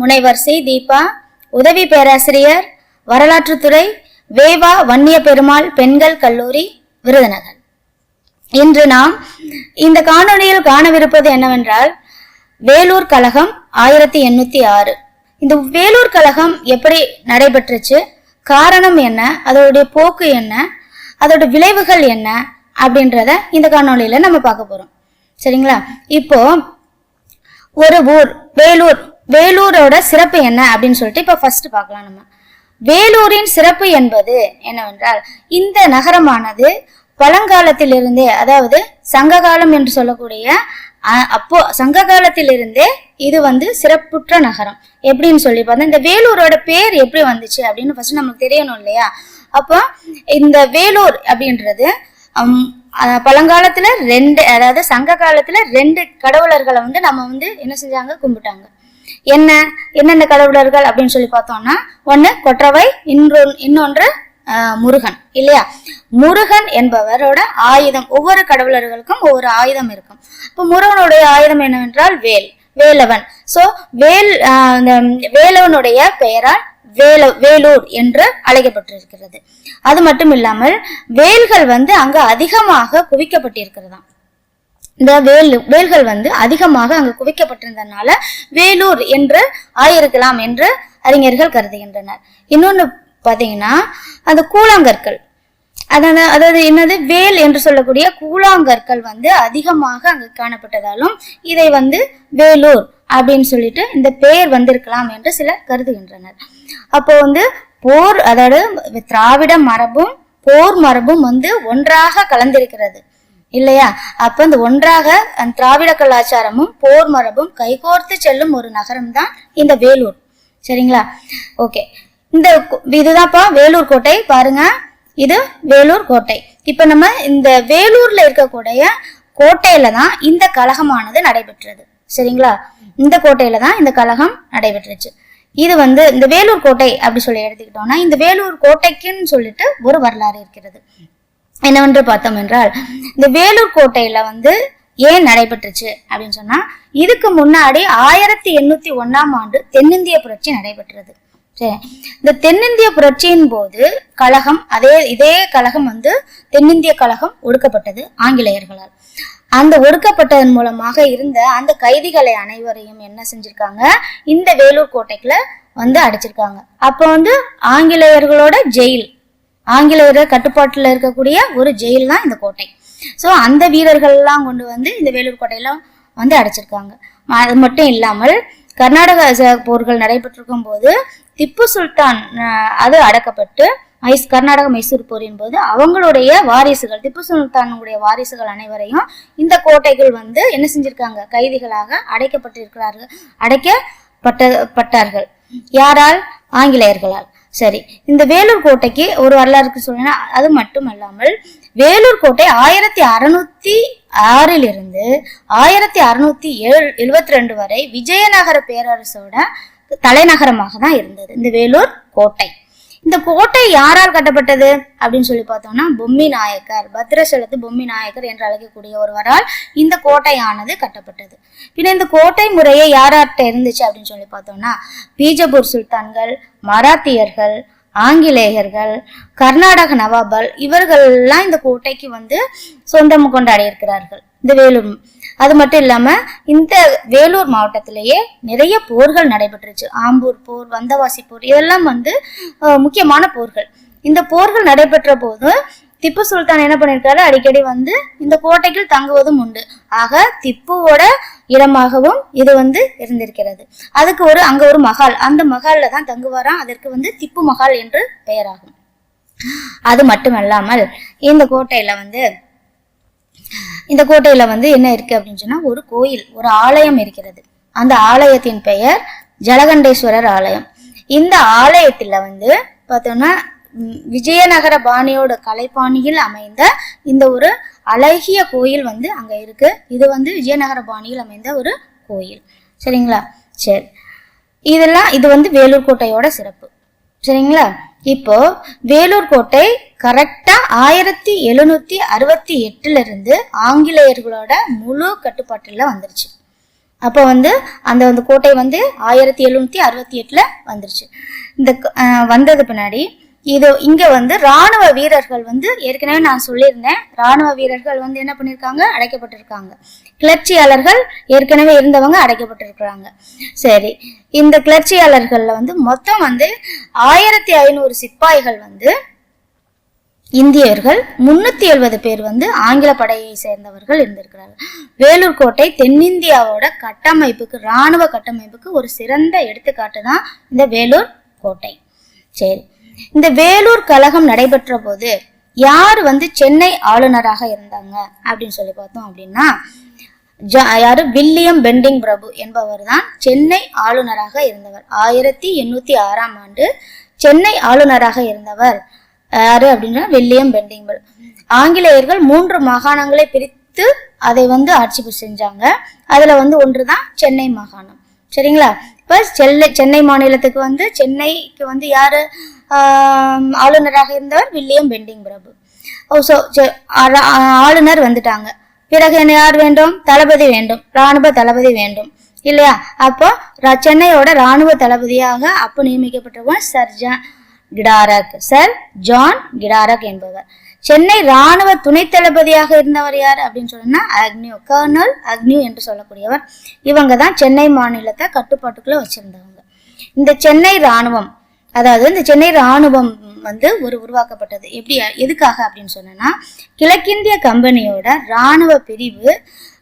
முனைவர் சி தீபா உதவி பேராசிரியர் வரலாற்றுத்துறை வேவா வன்னிய பெருமாள் பெண்கள் கல்லூரி விருதுநகர். இன்று நாம் இந்த காணொளியில் காணவிருப்பது என்னவென்றால் வேலூர் கழகம் ஆயிரத்தி எண்ணூத்தி ஆறு. இந்த வேலூர் கழகம் எப்படி நடைபெற்றுச்சு? காரணம் என்ன? அதோடைய போக்கு என்ன? அதோட விளைவுகள் என்ன? அப்படின்றத இந்த காணொலியில நம்ம பார்க்க போறோம். சரிங்களா? இப்போ ஒரு ஊர் வேலூர் வேலூரோட சிறப்பு என்ன அப்படின்னு சொல்லிட்டு இப்போ ஃபர்ஸ்ட் பார்க்கலாம் நம்ம. வேலூரின் சிறப்பு என்பது என்னவென்றால் இந்த நகரமானது பழங்காலத்திலிருந்தே அதாவது சங்ககாலம் என்று சொல்லக்கூடிய அப்போ சங்க காலத்திலிருந்தே இது வந்து சிறப்புற்ற நகரம். எப்படின்னு சொல்லி பார்த்தா இந்த வேலூரோட பேர் எப்படி வந்துச்சு அப்படின்னு ஃபர்ஸ்ட் நமக்கு தெரியணும் இல்லையா? அப்போ இந்த வேலூர் அப்படின்றது பழங்காலத்துல ரெண்டு அதாவது சங்க காலத்துல ரெண்டு கடவுளர்களை வந்து நம்ம வந்து என்ன செஞ்சாங்க? கும்பிட்டாங்க. என்ன என்னென்ன கடவுளர்கள் அப்படின்னு சொல்லி பார்த்தோம்னா ஒன்னு கொற்றவை இன்னொன்று இன்னொன்று ஆஹ், முருகன் இல்லையா? முருகன் என்பவரோட ஆயுதம் ஒவ்வொரு கடவுளர்களுக்கும் ஒவ்வொரு ஆயுதம் இருக்கும். இப்போ முருகனுடைய ஆயுதம் என்னவென்றால் வேல் வேலவன். சோ வேல் இந்த வேலவனுடைய பெயரால் வேல வேலூர் என்று அழைக்கப்பட்டிருக்கிறது. அது மட்டும் இல்லாமல் வேல்கள் வந்து அங்கு அதிகமாக குவிக்கப்பட்டிருக்கிறதாம். இந்த வேல் வேல்கள் வந்து அதிகமாக அங்கு குவிக்கப்பட்டிருந்ததுனால வேலூர் என்று ஆயிருக்கலாம் என்று அறிஞர்கள் கருதுகின்றனர். இன்னொன்று பார்த்தீங்கன்னா அந்த கூழாங்கற்கள். அதாவது அதாவது என்னது? வேல் என்று சொல்லக்கூடிய கூழாங்கற்கள் வந்து அதிகமாக அங்கு காணப்பட்டதாலும் இதை வந்து வேலூர் அப்படின்னு சொல்லிட்டு இந்த பெயர் வந்திருக்கலாம் என்று சிலர் கருதுகின்றனர். அப்போ வந்து போர் அதாவது திராவிட மரபும் போர் மரபும் வந்து ஒன்றாக கலந்திருக்கிறது. இல்லையா? அப்ப இந்த ஒன்றாக திராவிட கலாச்சாரமும் போர் மரபும் கைகோர்த்து செல்லும் ஒரு நகரம் தான் இந்த வேலூர். சரிங்களா? ஓகே. இந்த இதுதான்ப்பா வேலூர் கோட்டை. பாருங்க. இது வேலூர் கோட்டை. இப்ப நம்ம இந்த வேலூர்ல இருக்கக்கூடிய கோட்டையில தான் இந்த கழகமானது நடைபெற்றது. சரிங்களா? இந்த கோட்டையில தான் இந்த கழகம் நடைபெற்றுச்சு. இது வந்து இந்த வேலூர் கோட்டை அப்படி சொல்லி எடுத்துக்கிட்டோம்னா இந்த வேலூர் கோட்டைக்குன்னு சொல்லிட்டு ஒரு வரலாறு இருக்கிறது. என்னவென்று பார்த்தோம் என்றால் இந்த வேலூர் கோட்டையில வந்து ஏன் நடைபெற்றுச்சு அப்படின்னு சொன்னா இதுக்கு முன்னாடி ஆயிரத்தி எண்ணூத்தி ஒன்னாம் ஆண்டு தென்னிந்திய புரட்சி நடைபெற்றது. சரி. இந்த தென்னிந்திய புரட்சியின் போது கழகம் அதே இதே கழகம் வந்து தென்னிந்திய கழகம் ஒடுக்கப்பட்டது ஆங்கிலேயர்களால். அந்த ஒடுக்கப்பட்டதன் மூலமாக இருந்த அந்த கைதிகளை அனைவரையும் என்ன செஞ்சிருக்காங்க? இந்த வேலூர் கோட்டைக்குள்ள வந்து அடைச்சிருக்காங்க. அப்போ வந்து ஆங்கிலேயர்களோட ஜெயில் ஆங்கிலேயர் கட்டுப்பாட்டில் இருக்கக்கூடிய ஒரு ஜெயில் தான் இந்த கோட்டை. ஸோ அந்த வீரர்கள்லாம் கொண்டு வந்து இந்த வேலூர் கோட்டையெல்லாம் வந்து அடைச்சிருக்காங்க. அது மட்டும் இல்லாமல் கர்நாடக போர்கள் நடைபெற்றிருக்கும் போது திப்பு சுல்தான் அது அடக்கப்பட்டு மைஸ் கர்நாடக மைசூர் போரின் போது அவங்களுடைய வாரிசுகள் திப்பு சுல்தானுடைய வாரிசுகள் அனைவரையும் இந்த கோட்டைகள் வந்து என்ன செஞ்சிருக்காங்க? கைதிகளாக அடைக்கப்பட்டிருக்கிறார்கள் அடைக்கப்பட்ட பட்டார்கள். யாரால்? ஆங்கிலேயர்களால். சரி இந்த வேலூர் கோட்டைக்கு ஒரு வரலாறு சொல்லுன்னா அது மட்டும் அல்லாமல் வேலூர் கோட்டை ஆயிரத்தி அறுநூத்தி ஆறிலிருந்து ஆயிரத்தி அறுநூத்தி ஏழு எழுவத்தி ரெண்டு வரை விஜயநகர பேரரசோட தலைநகரமாக தான் இருந்தது இந்த வேலூர் கோட்டை. இந்த கோட்டை யாரால் கட்டப்பட்டது? அப்படின்னு சொல்லி பார்த்தோம்னா பொம்மி நாயக்கர் பத்ரசலத்து பொம்மி நாயக்கர் என்று அழைக்கக்கூடிய ஒருவரால் இந்த கோட்டையானது கட்டப்பட்டது. பின்ன இந்த கோட்டை முறையே யார்கிட்ட இருந்துச்சு அப்படின்னு சொல்லி பார்த்தோம்னா பீஜப்பூர் சுல்தான்கள் மராத்தியர்கள் ஆங்கிலேயர்கள் கர்நாடக நவாபல் இவர்கள்லாம் இந்த கோட்டைக்கு வந்து சொந்தம் கொண்டாடி இருக்கிறார்கள். இந்த வேலூர் அது மட்டும் இல்லாம இந்த வேலூர் மாவட்டத்திலேயே நிறைய போர்கள் நடைபெற்றுச்சு. ஆம்பூர் போர் வந்தவாசி போர் இதெல்லாம் வந்து முக்கியமான போர்கள். இந்த போர்கள் நடைபெற்ற போது திப்பு சுல்தான் என்ன பண்ணிருக்காரு? அடிக்கடி வந்து இந்த கோட்டைக்கு தங்குவதும் உண்டு. ஆக திப்புவோட இடமாகவும் இது வந்து இருந்திருக்கிறது. அதுக்கு ஒரு அங்க ஒரு மகால். அந்த மகால்ல தான் தங்குவாராம். அதற்கு வந்து திப்பு மகால் என்று பெயராகும். அது மட்டுமல்லாமல் இந்த கோட்டையில வந்து இந்த கோட்டையில வந்து என்ன இருக்கு அப்படின்னு சொன்னா ஒரு கோயில் ஒரு ஆலயம் இருக்கிறது. அந்த ஆலயத்தின் பெயர் ஜலகண்டேஸ்வரர் ஆலயம். இந்த ஆலயத்துல வந்து பார்த்தோம்னா விஜயநகர பாணியோட கலைப்பாணியில் அமைந்த இந்த ஒரு அழகிய கோயில் வந்து அங்கே இருக்கு. இது வந்து விஜயநகர பாணியில் அமைந்த ஒரு கோயில். சரிங்களா? சரி. இதெல்லாம் இது வந்து வேலூர் கோட்டையோட சிறப்பு. சரிங்களா? இப்போ வேலூர் கோட்டை கரெக்டா ஆயிரத்தி எழுநூத்தி அறுபத்தி எட்டுல இருந்து ஆங்கிலேயர்களோட முழு கட்டுப்பாட்டுல வந்துருச்சு. அப்போ வந்து அந்த அந்த கோட்டை வந்து ஆயிரத்தி எழுநூத்தி அறுபத்தி எட்டுல வந்துருச்சு. இந்த வந்தது பின்னாடி இது இங்க வந்து ராணுவ வீரர்கள் வந்து ஏற்கனவே நான் சொல்லியிருந்தேன். ராணுவ வீரர்கள் வந்து என்ன பண்ணியிருக்காங்க? அடைக்கப்பட்டிருக்காங்க. கிளர்ச்சியாளர்கள் ஏற்கனவே இருந்தவங்க அடைக்கப்பட்டிருக்கிறாங்க. சரி இந்த கிளர்ச்சியாளர்கள்ல வந்து மொத்தம் வந்து ஆயிரத்தி ஐநூறு சிப்பாய்கள் வந்து இந்தியர்கள் முன்னூத்தி எழுபது பேர் வந்து ஆங்கில படையை சேர்ந்தவர்கள் இருந்திருக்கிறார்கள். வேலூர் கோட்டை தென்னிந்தியாவோட கட்டமைப்புக்கு இராணுவ கட்டமைப்புக்கு ஒரு சிறந்த எடுத்துக்காட்டு தான் இந்த வேலூர் கோட்டை. சரி இந்த வேலூர் கழகம் நடைபெற்ற போது யார் வந்து சென்னை ஆளுநராக இருந்தாங்க அப்படின்னு சொல்லி பார்த்தோம் அப்படின்னா யாரு? வில்லியம் பெண்டிங் பிரபு என்பவர் தான் சென்னை ஆளுநராக இருந்தவர். ஆயிரத்தி எண்ணூத்தி ஆறாம் ஆண்டு சென்னை ஆளுநராக இருந்தவர். யாரு அப்படின்னா? வில்லியம் பெண்டிங் பிரபு. ஆங்கிலேயர்கள் மூன்று மாகாணங்களை பிரித்து அதை வந்து ஆட்சி செஞ்சாங்க. அதுல வந்து ஒன்றுதான் சென்னை மாகாணம். சரிங்களா? இப்ப சென்னை சென்னை மாநிலத்துக்கு வந்து சென்னைக்கு வந்து யாரு? ஆளுநராக இருந்தவர் வில்லியம் பெண்டிங் பிரபு. ஓ ஸோ ஆளுநர் வந்துட்டாங்க. பிறகு என்ன யார் வேண்டும்? தளபதி வேண்டும். ராணுவ தளபதி வேண்டும். இல்லையா? அப்போ சென்னையோட ராணுவ தளபதியாக அப்போ நியமிக்கப்பட்டவர் sir John Craddock. Sir John Craddock என்பவர். சென்னை ராணுவ துணை தளபதியாக இருந்தவர் யார் அப்படின்னு சொன்னா அக்னியூ கர்னல் அக்னியூ என்று சொல்லக்கூடியவர். இவங்க தான் சென்னை மாநிலத்தை கட்டுப்பாட்டுக்குள்ள வச்சிருந்தவங்க. இந்த சென்னை ராணுவம் அதாவது இந்த சென்னை ராணுவம் வந்து ஒரு உருவாக்கப்பட்டது. எப்படி எதுக்காக அப்படின்னு சொன்னேன்னா கிழக்கிந்திய கம்பெனியோட ராணுவ பிரிவு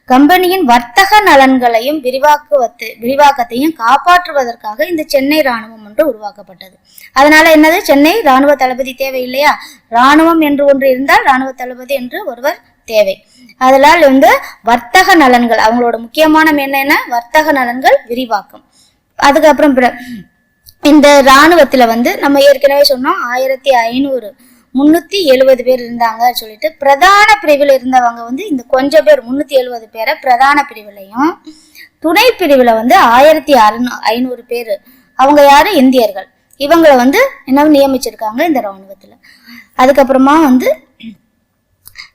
கம்பெனியின் வர்த்தக நலன்களையும் விரிவாக்குவத்து விரிவாக்கத்தையும் காப்பாற்றுவதற்காக இந்த சென்னை ராணுவம் ஒன்று உருவாக்கப்பட்டது. அதனால என்னது? சென்னை ராணுவ தளபதி தேவை இல்லையா? ராணுவம் என்று ஒன்று இருந்தால் ராணுவ தளபதி என்று ஒருவர் தேவை. அதனால் வந்து வர்த்தக நலன்கள் அவங்களோட முக்கியமான என்னென்ன? வர்த்தக நலன்கள் விரிவாக்கம். அதுக்கப்புறம் இந்த இராணுவத்தில் வந்து நம்ம ஏற்கனவே சொன்னோம் ஆயிரத்தி ஐநூறு முந்நூற்றி எழுபது பேர் இருந்தாங்க சொல்லிட்டு பிரதான பிரிவில் இருந்தவங்க வந்து இந்த கொஞ்சம் பேர் முந்நூற்றி எழுபது பேரை பிரதான பிரிவிலையும் துணை பிரிவில் வந்து ஆயிரத்தி அறுநூ ஐநூறு பேர். அவங்க யார்? இந்தியர்கள். இவங்களை வந்து என்ன நியமிச்சிருக்காங்க இந்த இராணுவத்தில் அதுக்கப்புறமா வந்து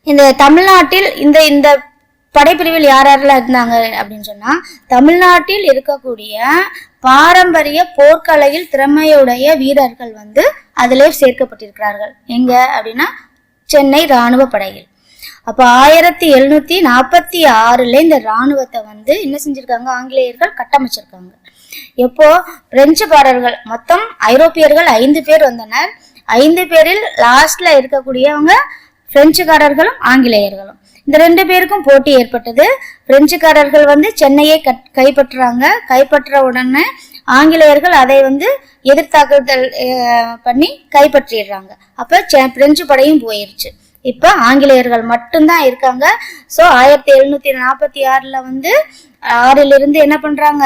இந்த தமிழ்நாட்டில் இந்த இந்த படைப்பிரிவில் யார் யாரெல்லாம் இருந்தாங்க அப்படின்னு சொன்னால் தமிழ்நாட்டில் இருக்கக்கூடிய பாரம்பரிய போர்க்கலையில் திறமையுடைய வீரர்கள் வந்து அதிலே சேர்க்கப்பட்டிருக்கிறார்கள். எங்க அப்படின்னா சென்னை இராணுவ படையில். அப்போ ஆயிரத்தி எழுநூத்தி நாற்பத்தி ஆறுல இந்த ராணுவத்தை வந்து என்ன செஞ்சிருக்காங்க? ஆங்கிலேயர்கள் கட்டமைச்சிருக்காங்க. எப்போ? பிரெஞ்சுக்காரர்கள் மொத்தம் ஐரோப்பியர்கள் ஐந்து பேர் வந்தனர். ஐந்து பேரில் லாஸ்ட்ல இருக்கக்கூடியவங்க பிரெஞ்சுக்காரர்களும் ஆங்கிலேயர்களும். இந்த ரெண்டு பேருக்கும் போட்டி ஏற்பட்டது. பிரெஞ்சுக்காரர்கள் வந்து சென்னையை கட் கைப்பற்றுறாங்க. கைப்பற்ற உடனே ஆங்கிலேயர்கள் அதை வந்து எதிர்த்தாக்குதல் பண்ணி கைப்பற்றிடுறாங்க. அப்போ செ- பிரெஞ்சு படையும் போயிருச்சு. இப்போ ஆங்கிலேயர்கள் மட்டும்தான் இருக்காங்க. ஸோ ஆயிரத்தி எழுநூத்தி நாற்பத்தி ஆறில் வந்து ஆறிலிருந்து இருந்து என்ன பண்ணுறாங்க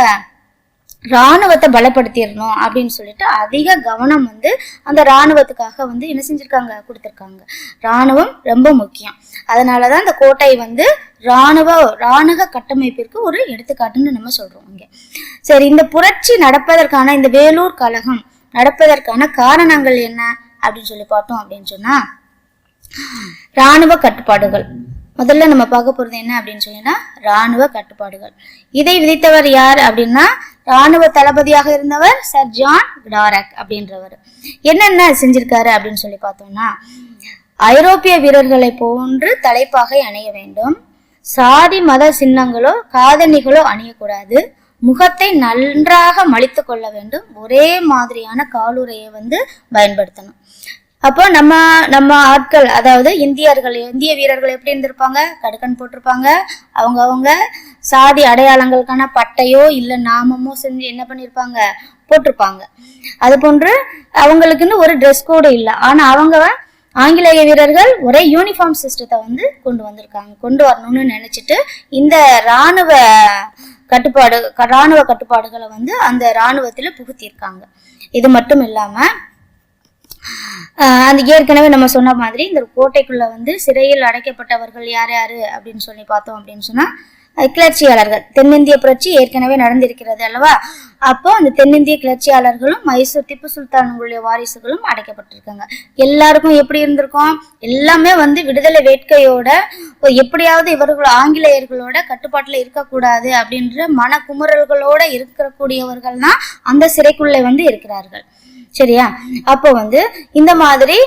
ராணுவத்தை பலப்படுத்திடணும் அப்படின்னு சொல்லிட்டு அதிக கவனம் வந்து அந்த ராணுவத்துக்காக வந்து என்ன செஞ்சுருக்காங்க? கொடுத்துருக்காங்க. ராணுவம் ரொம்ப முக்கியம். அதனாலதான் இந்த கோட்டை வந்து ராணுவ ராணுவ கட்டமைப்பிற்கு ஒரு எடுத்துக்காட்டுன்னு நம்ம சொல்கிறோம் இங்கே. சரி இந்த புரட்சி நடப்பதற்கான இந்த வேலூர் கழகம் நடப்பதற்கான காரணங்கள் என்ன அப்படின்னு சொல்லி பார்த்தோம் அப்படின்னு சொன்னால் ராணுவ கட்டுப்பாடுகள். முதல்ல நம்ம பார்க்க போகிறது என்ன அப்படின்னு சொன்னா ராணுவ கட்டுப்பாடுகள். இதை விதித்தவர் யார் அப்படின்னா ராணுவ தளபதியாக இருந்தவர் சர் ஜான் டாரக் அப்படின்றவர். என்னென்ன செஞ்சிருக்காரு அப்படின்னு சொல்லி பார்த்தோம்னா ஐரோப்பிய வீரர்களை போன்று தலைப்பாகை அணிய வேண்டும். சாதி மத சின்னங்களோ காதணிகளோ அணியக்கூடாது. முகத்தை நன்றாக மலித்து கொள்ள வேண்டும். ஒரே மாதிரியான காலுறையை வந்து பயன்படுத்தணும். அப்போ நம்ம நம்ம ஆட்கள் அதாவது இந்தியர்கள் இந்திய வீரர்கள் எப்படி இருந்திருப்பாங்க? கடுக்கன் போட்டிருப்பாங்க. அவங்க அவங்க சாதி அடையாளங்களுக்கான பட்டையோ இல்லை நாமமோ செஞ்சு என்ன பண்ணியிருப்பாங்க போட்டிருப்பாங்க. அது போன்று அவங்களுக்குன்னு ஒரு ட்ரெஸ் கோடு இல்லை. ஆனால் அவங்க ஆங்கிலேய வீரர்கள் ஒரே யூனிஃபார்ம் சிஸ்டத்தை வந்து கொண்டு வந்திருக்காங்க. கொண்டு வரணும்னு நினச்சிட்டு இந்த ராணுவ கட்டுப்பாடு க- ராணுவ கட்டுப்பாடுகளை வந்து அந்த இராணுவத்தில் புகுத்தியிருக்காங்க. இது மட்டும் இல்லாமல் அந்த ஏற்கனவே நம்ம சொன்ன மாதிரி இந்த கோட்டைக்குள்ள வந்து சிறையில் அடைக்கப்பட்டவர்கள் யார் யாரு அப்படின்னு சொல்லி பார்த்தோம் அப்படின்னு சொன்னா கிளர்ச்சியாளர்கள். தென்னிந்திய புரட்சி ஏற்கனவே நடந்திருக்கிறது அல்லவா? அப்போ அந்த தென்னிந்திய கிளர்ச்சியாளர்களும் மைசூர் திப்பு சுல்தானுடைய வாரிசுகளும் அடைக்கப்பட்டிருக்காங்க. எல்லாருக்கும் எப்படி இருந்திருக்கும்? எல்லாமே வந்து விடுதலை வேட்கையோட எப்படியாவது இவர்கள் ஆங்கிலேயர்களோட கட்டுப்பாட்டுல இருக்கக்கூடாது அப்படின்ற மனக்குமுறல்களோட இருக்கக்கூடியவர்கள் தான் அந்த சிறைக்குள்ளே வந்து இருக்கிறார்கள். சரியா? அப்போ வந்து இந்த மாதிரி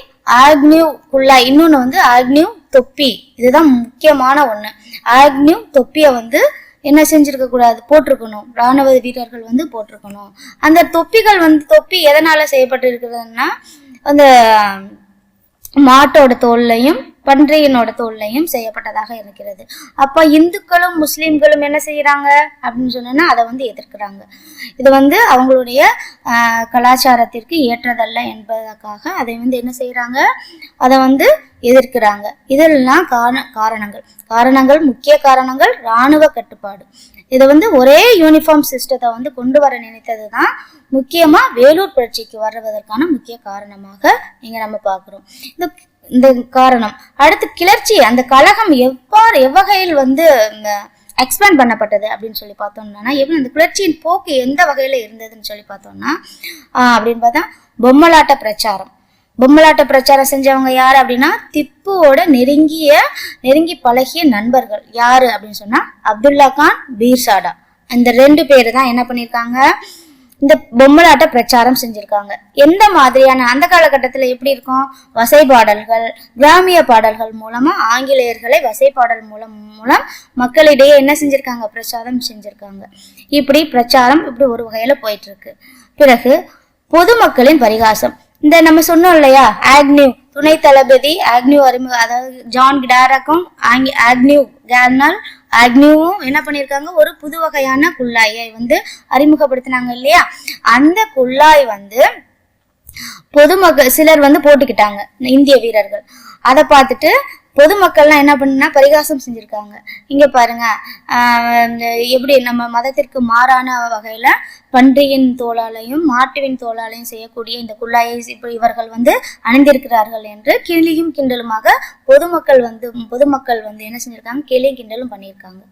ஆக்னியூ குள்ளா இன்னொன்னு வந்து ஆக்னியூ தொப்பி. இதுதான் முக்கியமான ஒண்ணு. ஆக்னியூ தொப்பியை வந்து என்ன செஞ்சிருக்க கூடாது? போட்டிருக்கணும். ராணுவ வீரர்கள் வந்து போட்டிருக்கணும். அந்த தொப்பிகள் வந்து தொப்பி எதனால செய்யப்பட்டு இருக்கிறதுன்னா அந்த மாட்டோட தோல்லையும் பன்றியனோட தோல்லையும் செய்யப்பட்டதாக இருக்கிறது. அப்போ இந்துக்களும் முஸ்லீம்களும் என்ன செய்கிறாங்க அப்படின்னு சொன்னோன்னா அதை வந்து எதிர்க்கிறாங்க. இது வந்து அவங்களுடைய ஆஹ், கலாச்சாரத்திற்கு ஏற்றதல்ல என்பதற்காக அதை வந்து என்ன செய்கிறாங்க அதை வந்து எதிர்க்கிறாங்க. இதெல்லாம் காரண காரணங்கள். காரணங்கள் முக்கிய காரணங்கள் இராணுவ கட்டுப்பாடு. இதை வந்து ஒரே யூனிஃபார்ம் சிஸ்டத்தை வந்து கொண்டு வர நினைத்தது தான் முக்கியமாக வேலூர் புரட்சிக்கு வருவதற்கான முக்கிய காரணமாக இங்கே நம்ம பார்க்குறோம். இந்த இந்த காரணம். அடுத்து கிளர்ச்சி அந்த கழகம் எவ்வாறு எவ்வகையில் வந்து எக்ஸ்பேண்ட் பண்ணப்பட்டது அப்படின்னு சொல்லி பார்த்தோம்னா எப்படி அந்த கிளர்ச்சியின் போக்கு எந்த வகையில் இருந்ததுன்னு சொல்லி பார்த்தோம்னா அப்படின்னு பார்த்தா பொம்மலாட்ட பிரச்சாரம். பொம்மலாட்ட பிரச்சாரம் செஞ்சவங்க யார் அப்படின்னா திப்புவோட நெருங்கிய நெருங்கி பழகிய நண்பர்கள். யாரு அப்படின்னு சொன்னா அப்துல்லா கான் பீர்சாடா அந்த ரெண்டு பேர் தான் என்ன பண்ணியிருக்காங்க இந்த பொம்மலாட்ட பிரச்சாரம் செஞ்சிருக்காங்க. எந்த மாதிரியான அந்த காலகட்டத்தில் எப்படி இருக்கும்? வசை பாடல்கள் கிராமிய பாடல்கள் மூலமா ஆங்கிலேயர்களை வசை பாடல் மூலம் மூலம் மக்களிடையே என்ன செஞ்சிருக்காங்க? பிரச்சாரம் செஞ்சிருக்காங்க. இப்படி பிரச்சாரம் இப்படி ஒரு வகையில போயிட்டு இருக்கு பிறகு பொதுமக்களின் பரிகாசம். இந்த நம்ம சொன்னோம் இல்லையா? ஆக்னியூ துணை தளபதி ஆக்னியூ அறிமுக அதாவது ஜான் கிடாரக்கும் ஆங்கி ஆக்னியூ கேர்னல் அக்னியும் என்ன பண்ணியிருக்காங்க ஒரு புது வகையான குழாயை வந்து அறிமுகப்படுத்தினாங்க இல்லையா? அந்த குழாய் வந்து பொதுமக்கள் சிலர் வந்து போட்டுக்கிட்டாங்க இந்திய வீரர்கள். அதை பார்த்துட்டு பொதுமக்கள்லாம் என்ன பண்ணுனா பரிகாசம் செஞ்சுருக்காங்க. இங்கே பாருங்க எப்படி நம்ம மதத்திற்கு மாறான வகையில் பன்றியின் தோளாலையும் மாட்டுவின் தோளாலையும் செய்யக்கூடிய இந்த குள்ளாயை இப்போ இவர்கள் வந்து அணிந்திருக்கிறார்கள் என்று கிளியும் கிண்டலுமாக பொதுமக்கள் வந்து பொதுமக்கள் வந்து என்ன செஞ்சுருக்காங்க? கிளியும் கிண்டலும் பண்ணியிருக்காங்க.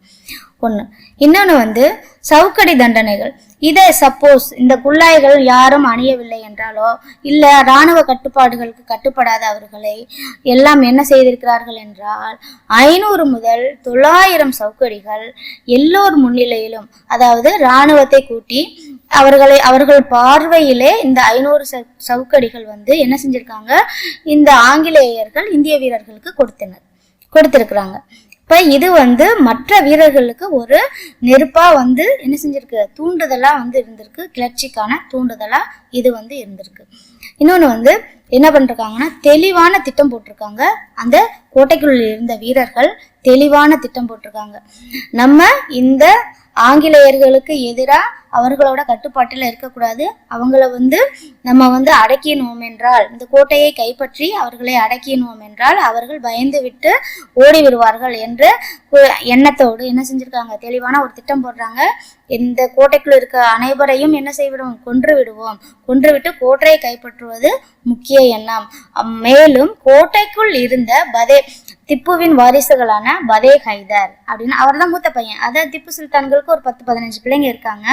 ஒன்று இன்னொன்று வந்து சவுக்கடி தண்டனைகள். இதை சப்போஸ் இந்த குல்லாய்கள் யாரும் அணியவில்லை என்றாலோ இல்லை இராணுவ கட்டுப்பாடுகளுக்கு கட்டுப்படாத அவர்களை எல்லாம் என்ன செய்திருக்கிறார்கள் என்றால் ஐநூறு முதல் தொள்ளாயிரம் சவுக்கடிகள் எல்லோர் முன்னிலையிலும் அதாவது இராணுவத்தை கூட்டி அவர்களை அவர்கள் பார்வையிலே இந்த ஐநூறு ச- சவுக்கடிகள் வந்து என்ன செஞ்சிருக்காங்க? இந்த ஆங்கிலேயர்கள் இந்திய வீரர்களுக்கு கொடுத்தனர் கொடுத்திருக்கிறாங்க. இப்போ இது வந்து மற்ற வீரர்களுக்கு ஒரு நெருப்பாக வந்து என்ன செஞ்சிருக்கு? தூண்டுதலாக வந்து இருந்திருக்கு. கிளர்ச்சிக்கான தூண்டுதலாக இது வந்து இருந்திருக்கு. இன்னொன்று வந்து என்ன பண்ணிருக்காங்கன்னா தெளிவான திட்டம் போட்டிருக்காங்க. அந்த கோட்டைக்குள் இருந்த வீரர்கள் தெளிவான திட்டம் போட்டிருக்காங்க. நம்ம இந்த ஆங்கிலேயர்களுக்கு எதிராக அவர்களோட கட்டுப்பாட்டில் இருக்கக்கூடாது. அவங்கள வந்து நம்ம வந்து அடக்கினோம் என்றால் இந்த கோட்டையை கைப்பற்றி அவர்களை அடக்கினோம் என்றால் அவர்கள் பயந்து விட்டு ஓடி விடுவார்கள் என்று எண்ணத்தோடு என்ன செஞ்சிருக்காங்க? தெளிவான ஒரு திட்டம் போடுறாங்க. இந்த கோட்டைக்குள்ள இருக்க அனைவரையும் என்ன செய்விடுவோம்? கொன்று விடுவோம். கொன்றுவிட்டு கோட்டையை கைப்பற்றுவது முக்கிய எண்ணம். மேலும் கோட்டைக்குள் இருந்த பதே திப்புவின் வாரிசுகளான பதே ஹைதர் அப்படின்னு அவர் தான் மூத்த பையன். அதாவது திப்பு சுல்தான்களுக்கு ஒரு பத்து பதினஞ்சு பிள்ளைங்க இருக்காங்க.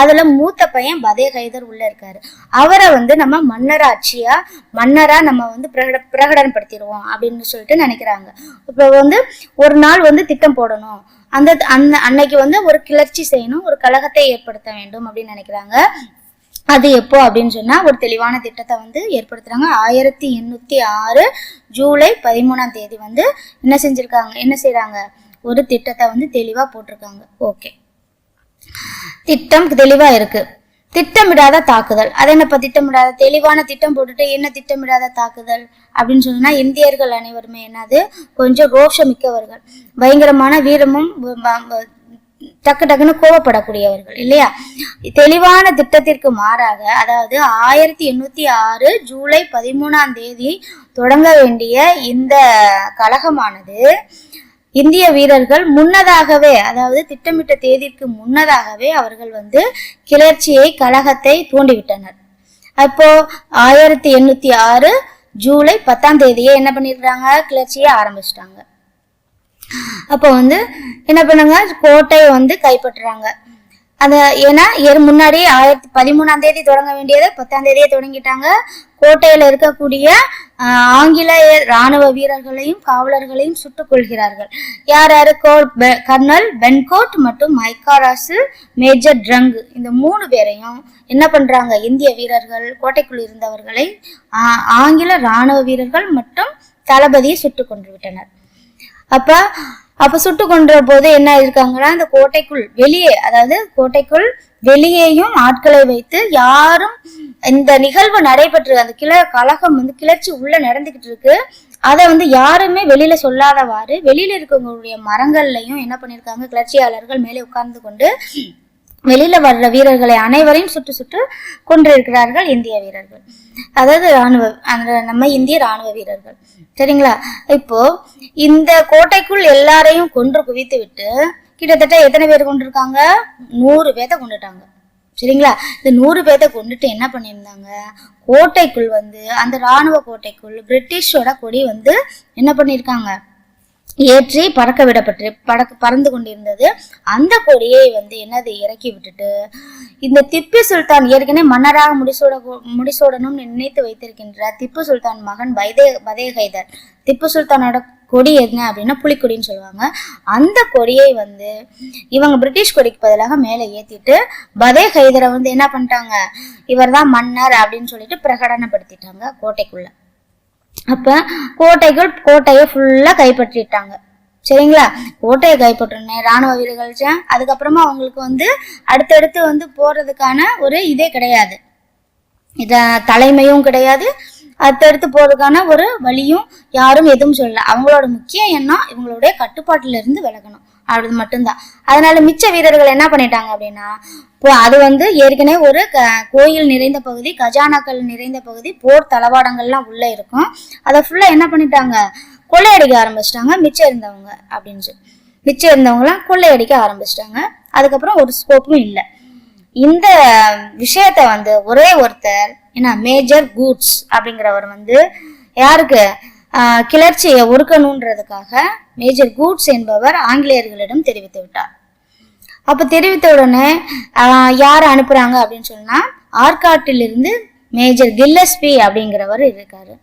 அதில் மூத்த பையன் பதே ஹைதர் உள்ளே இருக்காரு. அவரை வந்து நம்ம மன்னராட்சியாக மன்னராக நம்ம வந்து பிரகட பிரகடனப்படுத்திடுவோம் அப்படின்னு சொல்லிட்டு நினைக்கிறாங்க. இப்போ வந்து ஒரு நாள் வந்து திட்டம் போடணும். அந்த அந்த அன்னைக்கு வந்து ஒரு கிளர்ச்சி செய்யணும் ஒரு கழகத்தை ஏற்படுத்த வேண்டும் அப்படின்னு நினைக்கிறாங்க. அது எப்போ அப்படின்னு சொன்னால் ஒரு தெளிவான திட்டத்தை வந்து ஏற்படுத்துகிறாங்க ஆயிரத்தி எண்ணூற்றி ஆறு ஜூலை பதிமூணாம் தேதி வந்து என்ன செஞ்சுருக்காங்க? என்ன செய்கிறாங்க ஒரு திட்டத்தை வந்து தெளிவாக போட்டிருக்காங்க. ஓகே. திட்டம் தெளிவாக இருக்குது திட்டமிடாத தாக்குதல். அது என்னப்பா திட்டமிடாத? தெளிவான திட்டம் போட்டுட்டு என்ன திட்டமிடாத தாக்குதல்? அப்படின்னு சொன்னா இந்தியர்கள் அனைவருமே என்னது? கொஞ்சம் ரோஷமிக்கவர்கள். பயங்கரமான வீரமும் டக்கு டக்குன்னு கோவப்படக்கூடியவர்கள் இல்லையா? தெளிவான திட்டத்திற்கு மாறாக அதாவது ஆயிரத்தி எண்ணூத்தி ஆறு ஜூலை பதிமூணாம் தேதி தொடங்க வேண்டிய இந்த கழகமானது இந்திய வீரர்கள் முன்னதாகவே அதாவது திட்டமிட்ட தேதிக்கு முன்னதாகவே அவர்கள் வந்து கிளர்ச்சியை கழகத்தை தூண்டிவிட்டனர். அப்போ ஆயிரத்தி எண்ணூத்தி ஆறு ஜூலை பத்தாம் தேதியே என்ன பண்ணிடுறாங்க கிளர்ச்சியை ஆரம்பிச்சிட்டாங்க. அப்போ வந்து என்ன பண்ணுங்க? கோட்டையை வந்து கைப்பற்றுறாங்க. அந்த ஏன்னா ஏறு முன்னாடி ஆயிரத்தி பதிமூணாம் தேதி தொடங்க வேண்டியதை பத்தாம் தேதியே தொடங்கிட்டாங்க. கோட்டையில இருக்கக்கூடிய ஆங்கில ஆங்கிலேய ராணுவ வீரர்களையும் காவலர்களையும் சுட்டுக் கொள்கிறார்கள் யார் யாரு? கோ- கர்னல் பென்கோட் மற்றும் மைக்காராசு மேஜர் ட்ரங் இந்த மூணு பேரையும் என்ன பண்றாங்க? இந்திய வீரர்கள் கோட்டைக்குள் இருந்தவர்களை ஆங்கில ராணுவ வீரர்கள் மற்றும் தளபதியை சுட்டுக் கொன்று விட்டனர். அப்ப அப்ப சுட்டு கொன்ற போது என்ன இருக்காங்கன்னா அந்த கோட்டைக்குள் வெளியே அதாவது கோட்டைக்குள் வெளியேயும் ஆட்களை வைத்து யாரும் இந்த நிகழ்வு நடைபெற்று அந்த கிள கழகம் வந்து கிளர்ச்சி உள்ள நடந்துகிட்டு இருக்கு. அதை வந்து யாருமே வெளியில சொல்லாதவாறு வெளியில இருக்கவங்களுடைய மரங்கள்லையும் என்ன பண்ணிருக்காங்க கிளர்ச்சியாளர்கள் மேலே உட்கார்ந்து கொண்டு வெளியில வர்ற வீரர்களை அனைவரையும் சுட்டு சுட்டு கொண்டிருக்கிறார்கள் இந்திய வீரர்கள். அதாவது ராணுவ அந்த நம்ம இந்திய ராணுவ வீரர்கள். சரிங்களா? இப்போ இந்த கோட்டைக்குள் எல்லாரையும் கொன்று குவித்து விட்டு கிட்டத்தட்ட எத்தனை பேர் கொண்டிருக்காங்க? நூறு பேர்த்த கொண்டுட்டாங்க. சரிங்களா? இந்த நூறு பேர்த்த கொண்டுட்டு என்ன பண்ணியிருந்தாங்க? கோட்டைக்குள் வந்து அந்த ராணுவ கோட்டைக்குள் பிரிட்டிஷோட கொடி வந்து என்ன பண்ணியிருக்காங்க? ஏற்றி பறக்க விடப்பட்டு பறக்க பறந்து கொண்டிருந்தது. அந்த கொடியை வந்து என்னது இறக்கி விட்டுட்டு இந்த திப்பு சுல்தான் ஏற்கனவே மன்னராக முடிசூட முடிசூடணும்னு நினைத்து வைத்திருக்கின்ற திப்பு சுல்தான் மகன் பைதே பதே ஹைதர். திப்பு சுல்தானோட கொடி என்ன அப்படின்னா புலிக்கொடின்னு சொல்லுவாங்க. அந்த கொடியை வந்து இவங்க பிரிட்டிஷ் கொடிக்கு பதிலாக மேலே ஏற்றிட்டு பதே ஹைதரை வந்து என்ன பண்ணிட்டாங்க? இவர்தான் மன்னர் அப்படின்னு சொல்லிட்டு பிரகடனப்படுத்திட்டாங்க கோட்டைக்குள்ள. அப்போ கோட்டைகள் கோட்டையை ஃபுல்லாக கைப்பற்றிட்டாங்க. சரிங்களா? கோட்டையை கைப்பற்றணும் ராணுவ வீரர்கள் சே- அதுக்கப்புறமா அவங்களுக்கு வந்து அடுத்தடுத்து வந்து போகிறதுக்கான ஒரு இதே கிடையாது. இதை தலைமையும் கிடையாது. அடுத்தடுத்து போகிறதுக்கான ஒரு வழியும் யாரும் எதுவும் சொல்லலை. அவங்களோட முக்கிய எண்ணம் இவங்களுடைய கட்டுப்பாட்டிலிருந்து விலகணும். அப்படி மட்டும்தான். அதனால மிச்ச வீரர்கள் என்ன பண்ணிட்டாங்க அப்படின்னா இப்போ அது வந்து ஏற்கனவே ஒரு க கோயில் நிறைந்த பகுதி கஜானாக்கள் நிறைந்த பகுதி போர் தளவாடங்கள்லாம் உள்ள இருக்கும். அதை ஃபுல்லா என்ன பண்ணிட்டாங்க? கொள்ளையடிக்க ஆரம்பிச்சிட்டாங்க மிச்சம் இருந்தவங்க அப்படின்னு சொல்லி. மிச்சம் இருந்தவங்களாம் கொள்ளையடிக்க ஆரம்பிச்சிட்டாங்க. அதுக்கப்புறம் ஒரு ஸ்கோப்பும் இல்லை. இந்த விஷயத்த வந்து ஒரே ஒருத்தர் ஏன்னா மேஜர் கூட்ஸ் அப்படிங்கிறவர் வந்து யாருக்கு? கிளர்ச்சியை ஒடுக்கணுன்றதுக்காக மேஜர் கூட்ஸ் என்பவர் ஆங்கிலேயர்களிடம் தெரிவித்து விட்டார். அப்போ தெரிவித்த உடனே யார் அனுப்புகிறாங்க அப்படின்னு சொன்னால் ஆர்காட்டிலிருந்து மேஜர் கில்லஸ்பி அப்படிங்கிறவர் இருக்காரு.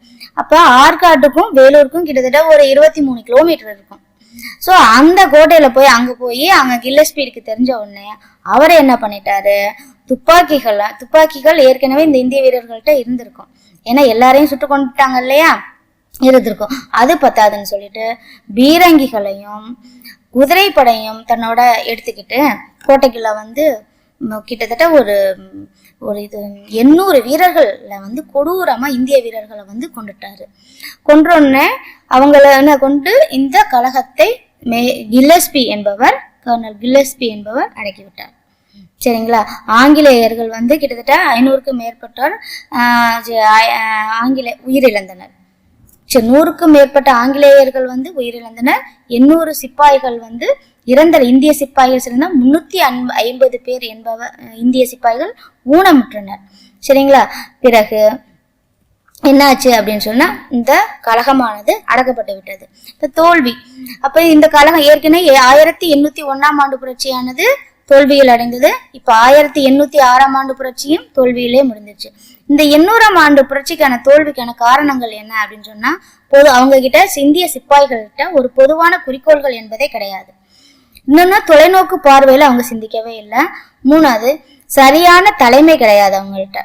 அப்போ ஆற்காட்டுக்கும் வேலூருக்கும் கிட்டத்தட்ட ஒரு இருபத்தி மூணு கிலோமீட்டர் இருக்கும். ஸோ அந்த கோட்டையில் போய் அங்கே போய் அங்கே கில்லஸ்பீடுக்கு தெரிஞ்ச உடனே அவர் என்ன பண்ணிட்டாரு? துப்பாக்கிகள் துப்பாக்கிகள் ஏற்கனவே இந்த இந்திய வீரர்கள்ட்ட இருந்திருக்கும். ஏன்னா எல்லாரையும் சுட்டு கொண்டுட்டாங்க இல்லையா? இருந்திருக்கும். அது பத்தாதுன்னு சொல்லிட்டு பீரங்கிகளையும் குதிரைப்படையும் தன்னோட எடுத்துக்கிட்டு கோட்டைக்குள்ள வந்து கிட்டத்தட்ட ஒரு ஒரு இது எண்ணூறு வீரர்களை வந்து கொடூரமா இந்திய வீரர்களை வந்து கொண்டுட்டாரு. கொன்றோடனே அவங்கள என்ன கொண்டு இந்த கழகத்தை மே கில்லஸ்பி என்பவர் கர்னல் கில்லஸ்பி என்பவர் அடக்கிவிட்டார் சரிங்களா? ஆங்கிலேயர்கள் வந்து கிட்டத்தட்ட ஐநூறுக்கும் மேற்பட்டோர் ஆங்கில உயிரிழந்தனர். சரி நூறுக்கும் மேற்பட்ட ஆங்கிலேயர்கள் வந்து உயிரிழந்தனர் எண்ணூறு சிப்பாய்கள் வந்து இறந்த இந்திய சிப்பாய்கள் சிறந்த முன்னூத்தி ஐம்பது பேர் என்பவர் இந்திய சிப்பாய்கள் ஊனமுற்றனர். சரிங்களா? பிறகு என்னாச்சு அப்படின்னு சொன்னா இந்த கழகமானது அடக்கப்பட்டு விட்டது. இப்ப தோல்வி. அப்ப இந்த கழகம் ஏற்கனவே ஆயிரத்தி எண்ணூத்தி ஒண்ணாம் ஆண்டு புரட்சியானது தோல்வியில் அடைந்தது. இப்ப ஆயிரத்தி எண்ணூத்தி ஆறாம் ஆண்டு புரட்சியும் தோல்வியிலே முடிஞ்சிருச்சு. இந்த எண்ணூறாம் ஆண்டு புரட்சிக்கான தோல்விக்கான காரணங்கள் என்ன அப்படின்னு சொன்னா பொது அவங்க கிட்ட இந்திய சிப்பாய்கள்கிட்ட ஒரு பொதுவான குறிக்கோள்கள் என்பதே கிடையாது. இன்னொன்னு தொலைநோக்கு பார்வையில அவங்க சிந்திக்கவே இல்லை. மூணாவது சரியான தலைமை கிடையாது அவங்கள்ட்ட.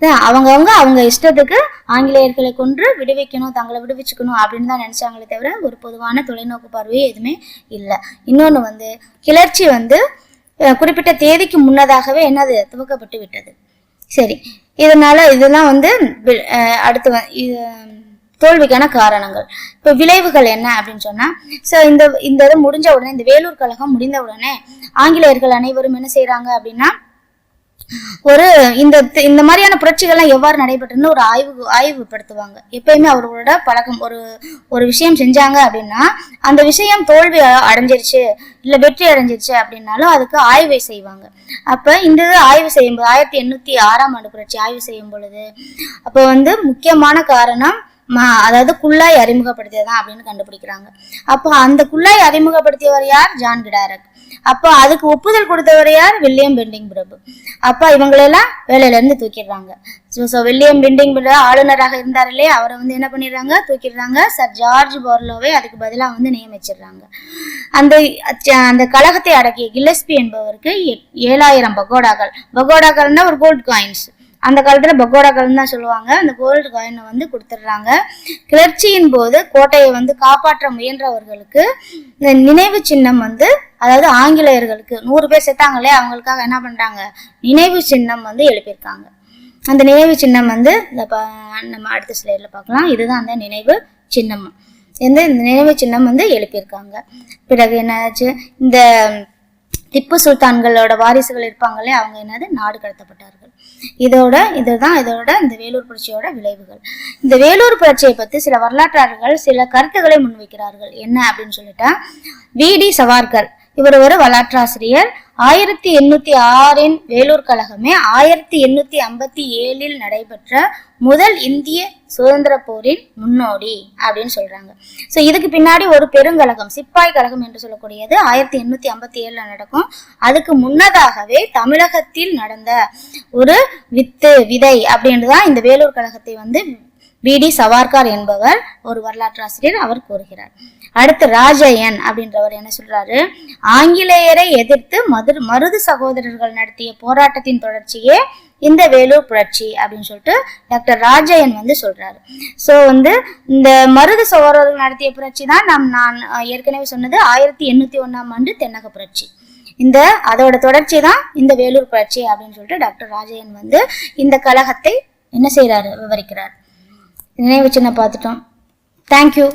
அதான் அவங்கவங்க அவங்க இஷ்டத்துக்கு ஆங்கிலேயர்களை கொன்று விடுவிக்கணும் தங்களை விடுவிச்சுக்கணும் அப்படின்னு தான் நினைச்சாங்களே தவிர ஒரு பொதுவான தொலைநோக்கு பார்வையே எதுவுமே இல்லை. இன்னொன்று வந்து கிளர்ச்சி வந்து குறிப்பிட்ட தேதிக்கு முன்னதாகவே என்னது துவக்கப்பட்டு விட்டது. சரி இதனால இதெல்லாம் வந்து அடுத்து இது, தோல்விக்கான காரணங்கள். இப்போ விளைவுகள் என்ன அப்படின்னு சொன்னால் ஸோ இந்த இந்த இது முடிஞ்ச உடனே இந்த வேலூர் கழகம் முடிந்த உடனே ஆங்கிலேயர்கள் அனைவரும் என்ன செய்கிறாங்க அப்படின்னா ஒரு இந்த இந்த மாதிரியான புரட்சிகள்லாம் எவ்வாறு நடைபெற்றுன்னு ஒரு ஆய்வு ஆய்வுப்படுத்துவாங்க எப்பயுமே அவர்களோட பழக்கம் ஒரு ஒரு விஷயம் செஞ்சாங்க அப்படின்னா அந்த விஷயம் தோல்வி அடைஞ்சிருச்சு இல்லை வெற்றி அடைஞ்சிருச்சு அப்படின்னாலும் அதுக்கு ஆய்வை செய்வாங்க. அப்போ இந்த இது ஆய்வு செய்யும்போது ஆயிரத்தி எண்ணூற்றி ஆறாம் ஆண்டு புரட்சி ஆய்வு செய்யும் பொழுது அப்போ வந்து முக்கியமான காரணம் மா அதாவது குள்ளாய் அறிமுகப்படுத்தியதான் அப்படின்னு கண்டுபிடிக்கிறாங்க. அப்போ அந்த குள்ளாய் அறிமுகப்படுத்தியவர் யார்? ஜான் கிடாரக் அப்போ அதுக்கு ஒப்புதல் கொடுத்தவர் யார்? வில்லியம் பெண்டிங் பிரபு. அப்போ இவங்களெல்லாம் வேலையிலேருந்து தூக்கிடுறாங்க. ஸோ ஸோ வில்லியம் பெண்டிங் பிரபு ஆளுநராக இருந்தார் இல்லையா? அவரை வந்து என்ன பண்ணிடுறாங்க? தூக்கிடுறாங்க. சர் ஜார்ஜ் போர்லோவை அதுக்கு பதிலாக வந்து நியமிச்சிடுறாங்க. அந்த அந்த கழகத்தை அடக்கிய கில்லஸ்பி என்பவருக்கு எ- ஏழாயிரம் பகோடாக்கள். பகோடாக்கள்னா ஒரு கோல்ட் காயின்ஸ் அந்த காலத்தில் பகோடாக்கள் தான் சொல்லுவாங்க. அந்த கோல்டு காயினை வந்து கொடுத்துட்றாங்க. கிளர்ச்சியின் போது கோட்டையை வந்து காப்பாற்ற முயன்றவர்களுக்கு இந்த நினைவு சின்னம் வந்து அதாவது ஆங்கிலேயர்களுக்கு நூறு பேர் செத்தாங்களே அவங்களுக்காக என்ன பண்ணுறாங்க நினைவு சின்னம் வந்து எழுப்பியிருக்காங்க. அந்த நினைவு சின்னம் வந்து இந்த நம்ம அடுத்த ஸ்லைடில் பார்க்கலாம். இதுதான் அந்த நினைவு சின்னம். இந்த இந்த நினைவு சின்னம் வந்து எழுப்பியிருக்காங்க. பிறகு என்னாச்சு? இந்த திப்பு சுல்தான்களோட வாரிசுகள் இருப்பாங்களே அவங்க என்னது? நாடு கடத்தப்பட்டார்கள். இதோட இதுதான் இதோட இந்த வேலூர் புரட்சியோட விளைவுகள். இந்த வேலூர் புரட்சியை பத்தி சில வரலாற்றாளர்கள் சில கருத்துக்களை முன்வைக்கிறார்கள். என்ன அப்படின்னு சொல்லிட்டா வி. டி. சவார்கர் இவர் ஒரு வரலாற்றாசிரியர் ஆயிரத்தி எண்ணூத்தி ஆறின் வேலூர் கழகமே ஆயிரத்தி எண்ணூத்தி ஐம்பத்தி ஏழில் நடைபெற்ற முதல் இந்திய சுதந்திர போரின் முன்னோடி அப்படின்னு சொல்றாங்க. ஸோ இதுக்கு பின்னாடி ஒரு பெருங்கழகம் சிப்பாய் கழகம் என்று சொல்லக்கூடியது ஆயிரத்தி எண்ணூத்தி ஐம்பத்தி ஏழுல நடக்கும். அதுக்கு முன்னதாகவே தமிழகத்தில் நடந்த ஒரு வித்து விதை அப்படின்னு தான் இந்த வேலூர் கழகத்தை வந்து பிடி டி சவார்கார் என்பவர் ஒரு வரலாற்று ஆசிரியர் அவர் கூறுகிறார். அடுத்து ராஜயன் அப்படின்றவர் என்ன சொல்றாரு? ஆங்கிலேயரை எதிர்த்து மது மருது சகோதரர்கள் நடத்திய போராட்டத்தின் தொடர்ச்சியே இந்த வேலூர் புரட்சி அப்படின்னு சொல்லிட்டு டாக்டர் ராஜயன் வந்து சொல்றாரு. ஸோ வந்து இந்த மருது சகோதரர்கள் நடத்திய புரட்சி தான் நம் நான் ஏற்கனவே சொன்னது ஆயிரத்தி எண்ணூத்தி ஒன்னாம் ஆண்டு தென்னக புரட்சி. இந்த அதோட தொடர்ச்சி தான் இந்த வேலூர் புரட்சி அப்படின்னு சொல்லிட்டு டாக்டர் ராஜயன் வந்து இந்த கழகத்தை என்ன செய்கிறாரு விவரிக்கிறார். நினைவு சின்ன பார்த்துட்டோம் தேங்க்யூ